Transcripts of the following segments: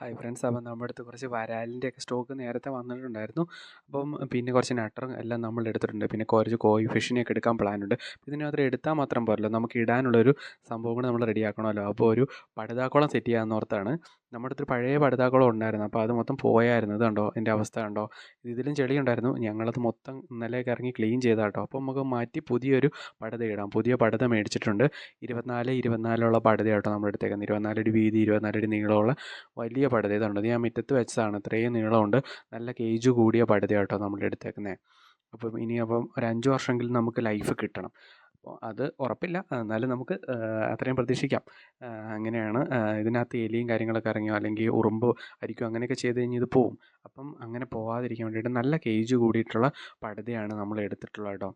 Hi friends അപ്പം നമ്മുടെ അടുത്ത് കുറച്ച് വരാലിന്റെ ഒക്കെ സ്റ്റോക്ക് നേരത്തെ വന്നിട്ടുണ്ടായിരുന്നു. അപ്പം പിന്നെ കുറച്ച് നട്ടറും എല്ലാം നമ്മൾ എടുത്തിട്ടുണ്ട്. പിന്നെ കുറച്ച് കോയി ഫിഷിനെയൊക്കെ എടുക്കാൻ പ്ലാനുണ്ട് ഇതിനകത്ത് എടുത്താൽ മാത്രം പോരല്ലോ. നമുക്ക് ഇടാനുള്ളൊരു സംഭവം കൂടെ നമ്മൾ റെഡിയാക്കണമല്ലോ അപ്പോൾ ഒരു പടുതാക്കുളം സെറ്റ് ചെയ്യാമെന്ന് ഓർത്താണ്. നമ്മുടെ അടുത്തൊരു പഴയ പടുതാക്കുളം ഉണ്ടായിരുന്നു. അപ്പോൾ അത് മൊത്തം പോയായിരുന്നു. ഇത് കണ്ടോ? എന്റെ അവസ്ഥ കണ്ടോ? ഇതിലും ചെളി ഉണ്ടായിരുന്നു. ഞങ്ങളത് മൊത്തം ഇന്നലേക്ക് ഇറങ്ങി ക്ലീൻ ചെയ്താൽ കേട്ടോ. അപ്പോൾ നമുക്ക് മാറ്റി പുതിയൊരു പടത ഇടാം. പുതിയ പടത മേടിച്ചിട്ടുണ്ട്. ഇരുപത്തിനാല് ഇരുപത്തിനാലുള്ള പടുത കേട്ടോ നമ്മുടെ എടുത്തേക്കുന്നത് ഇരുപത്തിനാലടി വീതി ഇരുപത്തിനാലടി നീളമുള്ള വലിയ പടുത ഇതുണ്ട് ഇത് ഞാൻ മുറ്റത്ത് വെച്ചതാണ്. ഇത്രയും നീളമുണ്ട്. നല്ല കേജ് കൂടിയ പടുത കേട്ടോ നമ്മൾ എടുത്തേക്കുന്നത് അപ്പം ഇനി അപ്പം ഒരു അഞ്ച് വർഷമെങ്കിലും നമുക്ക് ലൈഫ് കിട്ടണം. അപ്പോൾ അത് ഉറപ്പില്ല. എന്നാലും നമുക്ക് അത്രയും പ്രതീക്ഷിക്കാം. അങ്ങനെയാണ് ഇതിനകത്ത് എലിയും കാര്യങ്ങളൊക്കെ ഇറങ്ങിയോ അല്ലെങ്കിൽ ഉറുമ്പ് അരിക്കോ അങ്ങനെയൊക്കെ ചെയ്ത് കഴിഞ്ഞാൽ ഇത് പോവും. അപ്പം അങ്ങനെ പോവാതിരിക്കാൻ വേണ്ടിയിട്ട് നല്ല കേജ് കൂടിയിട്ടുള്ള പടുതയാണ് നമ്മൾ എടുത്തിട്ടുള്ളത് കേട്ടോ.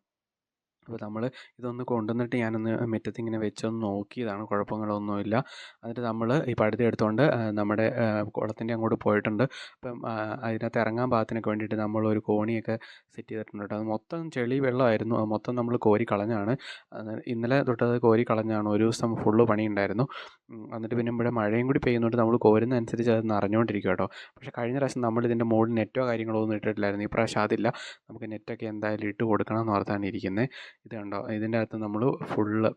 അപ്പോൾ നമ്മൾ ഇതൊന്ന് കൊണ്ടുവന്നിട്ട് ഞാനൊന്ന് മുറ്റത്ത് ഇങ്ങനെ വെച്ചൊന്ന് നോക്കിയതാണ് കുഴപ്പങ്ങളൊന്നുമില്ല. എന്നിട്ട് നമ്മൾ ഈ പഴുതി എടുത്തുകൊണ്ട് നമ്മുടെ കുളത്തിന്റെ അങ്ങോട്ട് പോയിട്ടുണ്ട്. അപ്പം അതിനകത്ത് ഇറങ്ങാൻ പാകത്തിനൊക്കെ വേണ്ടിയിട്ട് ഒരു കോണിയൊക്കെ സെറ്റ് ചെയ്തിട്ടുണ്ട് കേട്ടോ. അത് മൊത്തം ചെളി വെള്ളമായിരുന്നു. അത് മൊത്തം നമ്മൾ കോരി കളഞ്ഞാണ്. ഇന്നലെ തൊട്ടത് കോരി കളഞ്ഞാണ്. ഒരു ദിവസം ഫുള്ള് പണിയുണ്ടായിരുന്നു. എന്നിട്ട് പിന്നെ ഇവിടെ മഴയും കൂടി പെയ്യുന്നുണ്ട് നമ്മൾ കോരുന്ന അനുസരിച്ച് അത് നിറഞ്ഞുകൊണ്ടിരിക്കും കേട്ടോ. പക്ഷേ കഴിഞ്ഞ പ്രാവശ്യം നമ്മൾ ഇതിന്റെ മുകളിൽ നെറ്റോ കാര്യങ്ങളോ ഒന്നും ഇട്ടിട്ടില്ലായിരുന്നു. ഈ പ്രാവശ്യം അതില്ല. നമുക്ക് നെറ്റൊക്കെ എന്തായാലും ഇട്ട് കൊടുക്കണം എന്ന് ഓർത്താണ് ഇരിക്കുന്നത് ഇത് കണ്ടോ? ഇതിന്റെ അകത്ത് നമ്മൾ ഫുള്ള്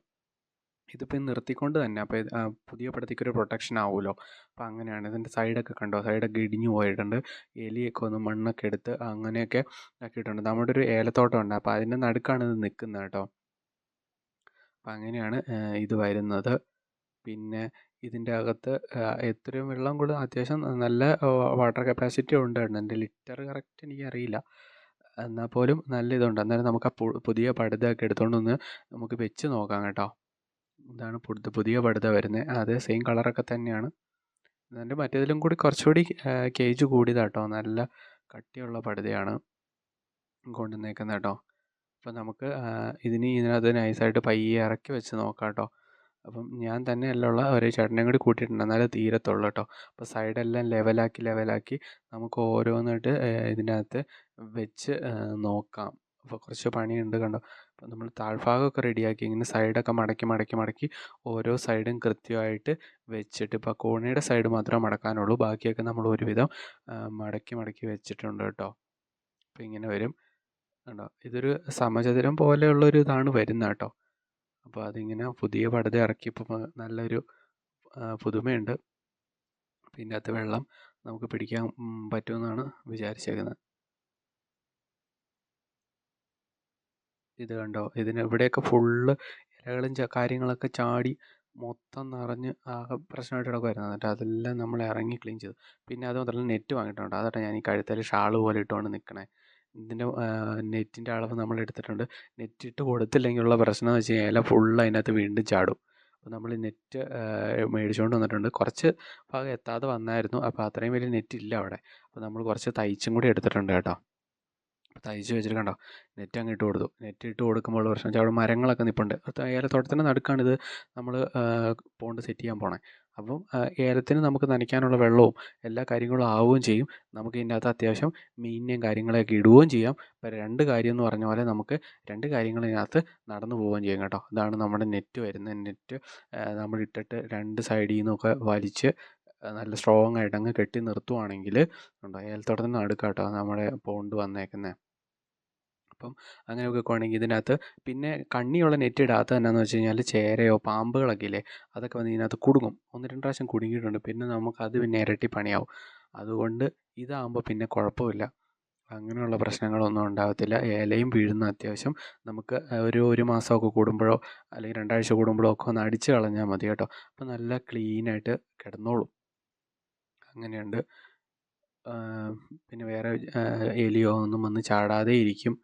ഇതിപ്പോൾ നിർത്തിക്കൊണ്ട് തന്നെ അപ്പോൾ ഇത് പുതിയ പടത്തേക്ക് ഒരു പ്രൊട്ടക്ഷൻ ആവുമല്ലോ. അപ്പോൾ അങ്ങനെയാണ്. ഇതിന്റെ സൈഡൊക്കെ കണ്ടോ? സൈഡൊക്കെ ഇടിഞ്ഞു പോയിട്ടുണ്ട്. എലിയൊക്കെ ഒന്ന് മണ്ണൊക്കെ എടുത്ത് അങ്ങനെയൊക്കെ ആക്കിയിട്ടുണ്ട്. നമ്മുടെ ഒരു ഏലത്തോട്ടം ഉണ്ട്. അപ്പോൾ അതിന്റെ നടുക്കാണ് ഇത് നിൽക്കുന്നത് കേട്ടോ. അപ്പം അങ്ങനെയാണ് ഇത് വരുന്നത്. പിന്നെ ഇതിന്റെ അകത്ത് എത്രയും വെള്ളം കൂടെ അത്യാവശ്യം നല്ല വാട്ടർ കപ്പാസിറ്റി ഉണ്ട് എന്റെ ലിറ്റർ കറക്റ്റ് എനിക്കറിയില്ല. എന്നാൽ പോലും നല്ല ഇതുണ്ട് അന്നേരം നമുക്ക് ആ പുതിയ പടുതയൊക്കെ എടുത്തുകൊണ്ട് ഒന്ന് നമുക്ക് വെച്ച് നോക്കാം കേട്ടോ. ഇതാണ് പുതിയ പടുത വരുന്നത് അത് സെയിം കളറൊക്കെ തന്നെയാണ്. എന്നിട്ട് മറ്റേതിലും കൂടി കുറച്ചുകൂടി കേജ് കൂടിയതാട്ടോ നല്ല കട്ടിയുള്ള പടുതയാണ് കൊണ്ടുവന്നേക്കുന്നത് കേട്ടോ. അപ്പോൾ നമുക്ക് ഇതിന് ഇതിനകത്ത് നൈസായിട്ട് പയ്യെ ഇറക്കി വെച്ച് നോക്കാം കേട്ടോ. അപ്പം ഞാൻ തന്നെയല്ല ഉള്ള ഒരു ചേട്ടനെയും കൂടി കൂട്ടിയിട്ടുണ്ട്. എന്നാലേ തീരത്തുള്ളൂ കേട്ടോ. അപ്പോൾ സൈഡെല്ലാം ലെവലാക്കി ലെവലാക്കി നമുക്ക് ഓരോന്നായിട്ട് ഇതിനകത്ത് വെച്ച് നോക്കാം. അപ്പോൾ കുറച്ച് പണിയുണ്ട് കണ്ടോ. അപ്പോൾ നമ്മൾ താഴ്ഭാഗമൊക്കെ റെഡിയാക്കി ഇങ്ങനെ സൈഡൊക്കെ മടക്കി മടക്കി മടക്കി ഓരോ സൈഡും കൃത്യമായിട്ട് വെച്ചിട്ട് ഇപ്പോൾ കോണിയുടെ സൈഡ് മാത്രമേ മടക്കാനുള്ളൂ. ബാക്കിയൊക്കെ നമ്മൾ ഒരുവിധം മടക്കി മടക്കി വെച്ചിട്ടുണ്ട് കേട്ടോ. അപ്പോൾ ഇങ്ങനെ വരും. കണ്ടോ? ഇതൊരു സമചതുരം പോലെയുള്ളൊരു ഇതാണ് വരുന്നത് കേട്ടോ. അപ്പോൾ അതിങ്ങനെ പുതിയ പടുത ഇറക്കിയപ്പോൾ നല്ലൊരു പുതുമയുണ്ട്. പിന്നെ അത് വെള്ളം നമുക്ക് പിടിക്കാൻ പറ്റുമെന്നാണ് വിചാരിച്ചേക്കുന്നത് ഇത് കണ്ടോ? ഇതിന് ഇവിടെയൊക്കെ ഫുള്ള് ഇലകളും കാര്യങ്ങളൊക്കെ ചാടി മൊത്തം നിറഞ്ഞ് ആകെ പ്രശ്നമായിട്ട് കിടക്കുമായിരുന്നു എന്നിട്ട് അതെല്ലാം നമ്മൾ ഇറങ്ങി ക്ലീൻ ചെയ്തു. പിന്നെ അത് മാത്രമല്ല നെറ്റ് വാങ്ങിയിട്ടുണ്ട്. അതാണ് ഞാൻ ഈ കഴുത്തിൽ ഷാൾ പോലെ ഇട്ടുകൊണ്ട് നിൽക്കണേ ഇതിന്റെ നെറ്റിന്റെ അളവ് നമ്മൾ എടുത്തിട്ടുണ്ട്. നെറ്റ് ഇട്ട് കൊടുത്തില്ലെങ്കിലുള്ള പ്രശ്നം എന്ന് വെച്ച് കഴിഞ്ഞാൽ ഫുള്ള് അതിനകത്ത് വീണ്ടും ചാടും. അപ്പോൾ നമ്മൾ നെറ്റ് മേടിച്ചുകൊണ്ട് വന്നിട്ടുണ്ട്. കുറച്ച് ഭാഗം എത്താതെ വന്നായിരുന്നു. അപ്പോൾ അത്രയും വലിയ നെറ്റ് ഇല്ല അവിടെ. അപ്പോൾ നമ്മൾ കുറച്ച് തയ്ച്ചും കൂടി എടുത്തിട്ടുണ്ട് കേട്ടോ. തയ്ച്ച് വെച്ചിട്ട് കണ്ടോ? നെറ്റ് അങ്ങ് ഇട്ട് കൊടുത്തു. നെറ്റ് ഇട്ട് കൊടുക്കുമ്പോൾ പ്രശ്നം വെച്ചാൽ അവിടെ മരങ്ങളൊക്കെ നിൽപ്പുണ്ട് ഏലത്തോട്ടത്തിന്റെ നടുക്കാണിത് നമ്മൾ പോണ്ട് സെറ്റ് ചെയ്യാൻ പോണേ. അപ്പം ഏലത്തിന് നമുക്ക് നനയ്ക്കാനുള്ള വെള്ളവും എല്ലാ കാര്യങ്ങളും ആവുകയും ചെയ്യും. നമുക്ക് ഇതിനകത്ത് അത്യാവശ്യം മീനിനെയും കാര്യങ്ങളെയൊക്കെ ഇടുകയും ചെയ്യാം. അപ്പോൾ രണ്ട് കാര്യം എന്ന് പറഞ്ഞ പോലെ നമുക്ക് രണ്ട് കാര്യങ്ങൾ ഇതിനകത്ത് നടന്നു പോവുകയും ചെയ്യും കേട്ടോ. ഇതാണ് നമ്മുടെ നെറ്റ് വരുന്നത്. നെറ്റ് നമ്മൾ ഇട്ടിട്ട് രണ്ട് സൈഡിൽ നിന്നൊക്കെ വലിച്ച് നല്ല സ്ട്രോങ് ആയിട്ട് അങ്ങ് കെട്ടി നിർത്തുവാണെങ്കിൽ ഉണ്ടോ ഏലത്തോട്ടത്തിന്റെ നടുക്കാട്ടോ നമ്മുടെ പോണ്ട് വന്നേക്കുന്നത് അപ്പം അങ്ങനെ വെക്കുവാണെങ്കിൽ ഇതിനകത്ത് പിന്നെ കണ്ണിയുള്ള നെറ്റ് ഇടാത്ത എന്നാന്ന് വെച്ച് കഴിഞ്ഞാൽ ചേരയോ പാമ്പുകളൊക്കെ ഇല്ലേ അതൊക്കെ വന്ന് ഇതിനകത്ത് കുടുങ്ങും. ഒന്ന് രണ്ട് പ്രാവശ്യം കുടുങ്ങിയിട്ടുണ്ട്. പിന്നെ നമുക്ക് അത് പിന്നെ ഇരട്ടി പണിയാവും. അതുകൊണ്ട് ഇതാകുമ്പോൾ പിന്നെ കുഴപ്പമില്ല. അങ്ങനെയുള്ള പ്രശ്നങ്ങളൊന്നും ഉണ്ടാകത്തില്ല ഏലയും വീഴുന്ന അത്യാവശ്യം. നമുക്ക് ഒരു ഒരു മാസമൊക്കെ കൂടുമ്പോഴോ അല്ലെങ്കിൽ രണ്ടാഴ്ച കൂടുമ്പോഴോ ഒക്കെ ഒന്ന് അടിച്ച് കളഞ്ഞാൽ മതി കേട്ടോ. അപ്പോൾ നല്ല ക്ലീനായിട്ട് കിടന്നോളും. അങ്ങനെയുണ്ട്. പിന്നെ വേറെ എലിയോ ഒന്നും വന്ന് ചാടാതെ ഇരിക്കും.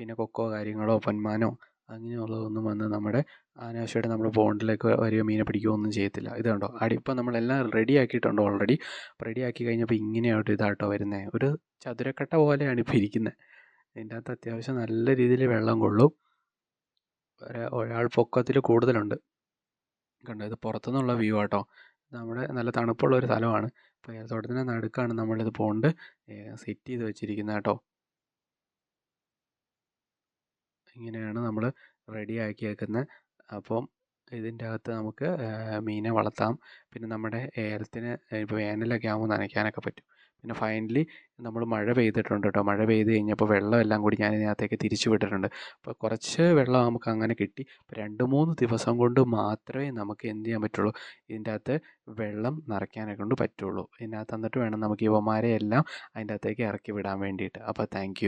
പിന്നെ കൊക്കോ കാര്യങ്ങളോ പൊന്മാനോ അങ്ങനെയുള്ളതൊന്നും വന്ന് നമ്മുടെ അനാവശ്യമായിട്ട് നമ്മുടെ ബോണ്ടിലേക്ക് വരികയോ മീനെ പിടിക്കുകയോ ഒന്നും ചെയ്യത്തില്ല. ഇത് കണ്ടോ? അടി ഇപ്പം നമ്മളെല്ലാം റെഡി ആക്കിയിട്ടുണ്ട് ഓൾറെഡി റെഡി ആക്കി കഴിഞ്ഞപ്പോൾ ഇങ്ങനെയായിട്ട് ഇതാട്ടോ വരുന്നത് ഒരു ചതുരക്കട്ട പോലെയാണ് ഇപ്പോൾ ഇരിക്കുന്നത് ഇതിന്റെ അകത്ത് അത്യാവശ്യം നല്ല രീതിയിൽ വെള്ളം കൊള്ളും. ഒരാൾ പൊക്കത്തിൽ കൂടുതലുണ്ട്. കണ്ടോ? ഇത് പുറത്തുനിന്നുള്ള വ്യൂ ആട്ടോ. നമ്മുടെ നല്ല തണുപ്പുള്ള ഒരു സ്ഥലമാണ്. അപ്പോൾ ഏലത്തോട്ടത്തിന്റെ നടുക്കാണ് നമ്മളിത് പോണ്ട് സെറ്റ് ചെയ്ത് വെച്ചിരിക്കുന്നത് കേട്ടോ. ഇങ്ങനെയാണ് നമ്മൾ റെഡി ആക്കിയേക്കുന്നത് അപ്പം ഇതിന്റെ അകത്ത് നമുക്ക് മീനെ വളർത്താം. പിന്നെ നമ്മുടെ ഏലത്തിന് ഇപ്പോൾ വേനലൊക്കെ ആകുമ്പോൾ നനയ്ക്കാനൊക്കെ പറ്റും. പിന്നെ ഫൈനലി നമ്മൾ മഴ പെയ്തിട്ടുണ്ട് കേട്ടോ മഴ പെയ്ത് കഴിഞ്ഞപ്പോൾ വെള്ളമെല്ലാം കൂടി ഞാൻ ഇതിനകത്തേക്ക് തിരിച്ചു വിട്ടിട്ടുണ്ട്. അപ്പോൾ കുറച്ച് വെള്ളം നമുക്ക് അങ്ങനെ കിട്ടി. അപ്പോൾ രണ്ട് മൂന്ന് ദിവസം കൊണ്ട് മാത്രമേ നമുക്ക് എന്ത് ചെയ്യാൻ പറ്റുള്ളൂ? ഇതിന്റെ അകത്ത് വെള്ളം നിറയ്ക്കാനെ കൊണ്ട് പറ്റുള്ളൂ. ഇതിനകത്ത് എന്നിട്ട് വേണം നമുക്ക് ഇവന്മാരെ എല്ലാം അതിന്റെ അകത്തേക്ക് ഇറക്കി വിടാൻ വേണ്ടിയിട്ട്. അപ്പോൾ താങ്ക്